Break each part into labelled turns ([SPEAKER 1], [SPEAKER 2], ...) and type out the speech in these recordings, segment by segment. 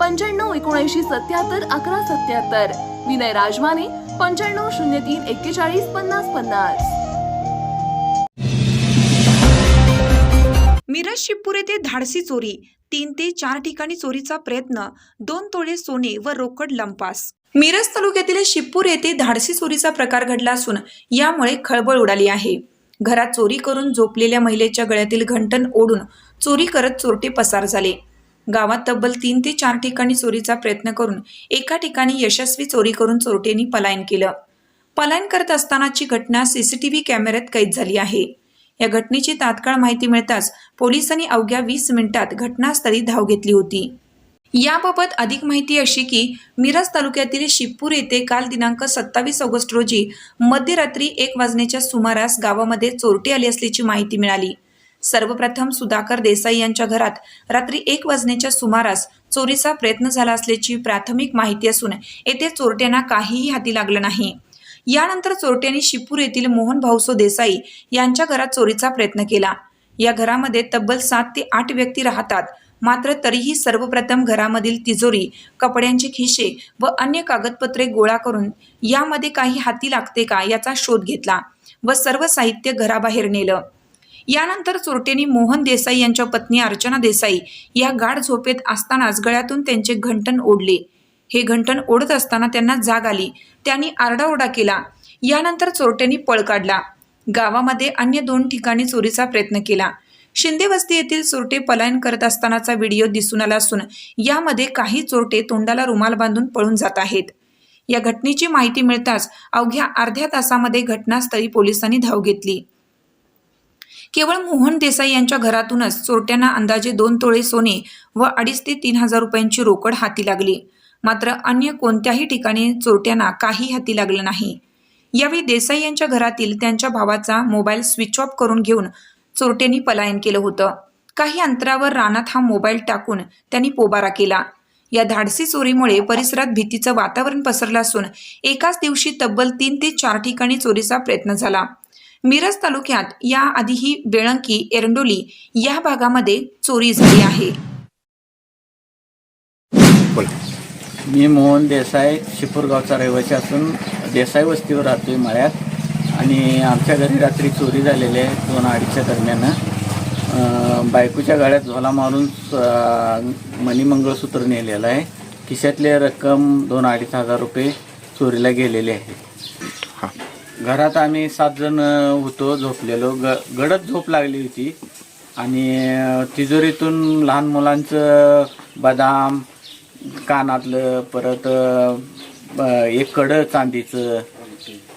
[SPEAKER 1] पंच्याण्णव एकोणऐंशी सत्याहत्तर अकरा सत्याहत्तर. विनय राजमाने पंच्याण्णव शून्य तीन एक्केचाळीस पन्नास पन्नास.
[SPEAKER 2] मिरज शिपूर येथे धाडसी चोरी. तीन ते चार ठिकाणी चोरीचा प्रयत्न दोन तोळे सोने व रोकड लंपास. मिरज तालुक्यातील शिपूर येथे धाडसी चोरीचा प्रकार घडला असून यामुळे खळबळ उडाली आहे. घरात चोरी करून झोपलेल्या महिलेच्या गळ्यातील घंटन ओढून चोरी करत चोरटे पसार झाले. गावात तब्बल तीन ते चार ठिकाणी चोरीचा प्रयत्न करून एका ठिकाणी यशस्वी चोरी करून चोरट्यांनी पलायन केलं. पलायन करत असतानाची घटना सीसीटीव्ही कॅमेऱ्यात कैद झाली आहे. या घटनेची तात्काळ माहिती मिळताच पोलिसांनी अवघ्या वीस मिनिटात घटनास्थळी धाव घेतली होती. याबाबत अधिक माहिती अशी की मिरज तालुक्यातील शिपूर येथे काल दिनांक सत्तावीस ऑगस्ट रोजी मध्यरात्री एक वाजण्याच्या सुमारास गावामध्ये चोरटी आली असल्याची माहिती मिळाली. सर्वप्रथम सुधाकर देसाई यांच्या घरात रात्री एक वाजण्याच्या सुमारास चोरीचा प्रयत्न झाला असल्याची प्राथमिक माहिती असून येथे चोरट्यांना काहीही हाती लागलं नाही. यानंतर चोरट्यांनी शिपूर येथील मोहन भाऊसो देसाई यांच्या घरात चोरीचा प्रयत्न केला. या घरामध्ये तब्बल सात ते आठ व्यक्ती राहतात. मात्र तरीही सर्वप्रथम घरामधील तिजोरी कपड्यांचे खिशे व अन्य कागदपत्रे गोळा करून यामध्ये काही हाती लागते का याचा शोध घेतला व सर्व साहित्य घराबाहेर नेलं. यानंतर चोरट्यांनी मोहन देसाई यांच्या पत्नी अर्चना देसाई या गाढ झोपेत असतानाच गळ्यातून त्यांचे घंटण ओढले. हे घंटण ओढत असताना त्यांना जाग आली. त्यांनी आरडाओरडा केला. यानंतर चोरट्यांनी पळ काढला. गावामध्ये अन्य दोन ठिकाणी चोरीचा प्रयत्न केला. शिंदे वस्ती येथील चोरटे पलायन करत असतानाचा व्हिडिओ दिसून आला असून यामध्ये काही चोरटे तोंडाला रुमाल बांधून पळून जात आहेत. या घटनेची माहिती मिळताच अवघ्या अर्ध्या तासामध्ये घटनास्थळी पोलिसांनी धाव घेतली. केवळ मोहन देसाई यांच्या घरातूनच चोरट्यांना अंदाजे दोन तोळे सोने व अडीच ते तीन हजार रुपयांची रोकड हाती लागली. मात्र अन्य कोणत्याही ठिकाणी चोरट्यांना काही हाती लागलं नाही. यावेळी देसाई यांच्या घरातील त्यांच्या भावाचा मोबाईल स्विच ऑफ करून घेऊन चोरट्यांनी पलायन केलं होतं. काही अंतरावर रानात हा मोबाईल टाकून त्यांनी पोबारा केला. या धाडसी चोरीमुळे परिसरात भीतीचं वातावरण पसरलं असून एकाच दिवशी तब्बल तीन ते चार ठिकाणी चोरीचा प्रयत्न झाला. मिरज तालुक्यात याआधीही बेळंकी एरंडोली या भागामध्ये चोरी झाली आहे.
[SPEAKER 3] मी मोहन देसाई शिपूरगावचा रहिवासी असून देसाई वस्तीवर राहतोय मळ्यात आणि आमच्या घरी रात्री चोरी झालेली आहे दोन अडीचच्या दरम्यान. बायकोच्या गाड्यात झोला मारून अं, मणिमंगळसूत्र नेलेलं आहे. खिशातले रक्कम दोन अडीच हजार रुपये चोरीला गेलेले आहे. घरात आम्ही सात जण होतो झोपलेलो. ग गडद झोप लागली होती. आणि तिजोरीतून लहान मुलांचं बदाम कानातलं परत एक कडं चांदीचं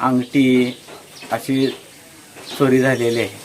[SPEAKER 3] अंगठी अशी चोरी झालेली आहे.